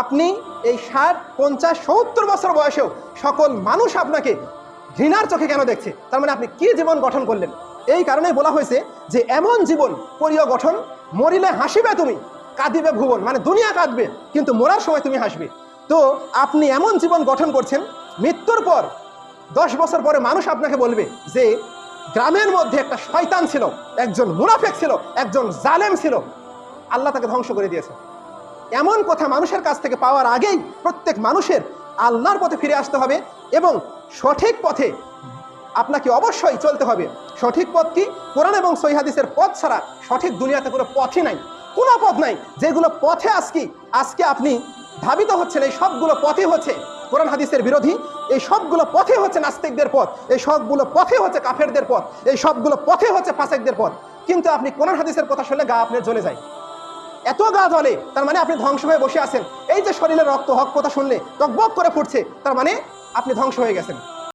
আপনি এই ষাট, পঞ্চাশ, সত্তর বছর বয়সেও সকল মানুষ আপনাকে ঘৃণার চোখে কেন দেখছে? তার মানে আপনি কি জীবন গঠন করলেন? এই কারণেই বলা হয়েছে যে এমন জীবন করিও গঠন, মরিলে হাসিবে তুমি, কাঁদিবে ভুবন মানে দুনিয়া কাঁদবে, কিন্তু মরার সময় তুমি হাসবে। তো আপনি এমন জীবন গঠন করছেন, মৃত্যুর পর, দশ বছর পরে মানুষ আপনাকে বলবে যে গ্রামের মধ্যে একটা শয়তান ছিল, একজন মুনাফেক ছিল, একজন জালেম ছিল। আল্লাহ তাকে ধ্বংস করে দিয়েছে। এমন কথা মানুষের কাছ থেকে পাওয়ার আগেই প্রত্যেক মানুষের আল্লাহর পথে ফিরে আসতে হবে এবং সঠিক পথে আপনাকে অবশ্যই চলতে হবে। সঠিক পথ কি? কোরআন এবং সৈহাদিসের পথ ছাড়া সঠিক দুনিয়াতে কোনো পথই নাই। কোনো পথ নাই। যেগুলো পথে আজকে আজকে আপনি ধাবিত হচ্ছেন, এই সবগুলো পথে হচ্ছে কোরআন হাদিসের বিরোধী। এই সবগুলো পথে হচ্ছে নাস্তিকদের পথ। এই সবগুলো পথে হচ্ছে কাফেরদের পথ। এই সবগুলো পথে হচ্ছে ফাসেকদের পথ। কিন্তু আপনি কোরআন হাদিসের কথা শুনলে গা আপনার জ্বলে যায়। এত গা জ্বলে তার মানে আপনি ধ্বংস হয়ে বসে আছেন। এই যে শরীরের রক্ত, হক, কথা শুনলে টকবক করে ফুটছে, তার মানে আপনি ধ্বংস হয়ে গেছেন।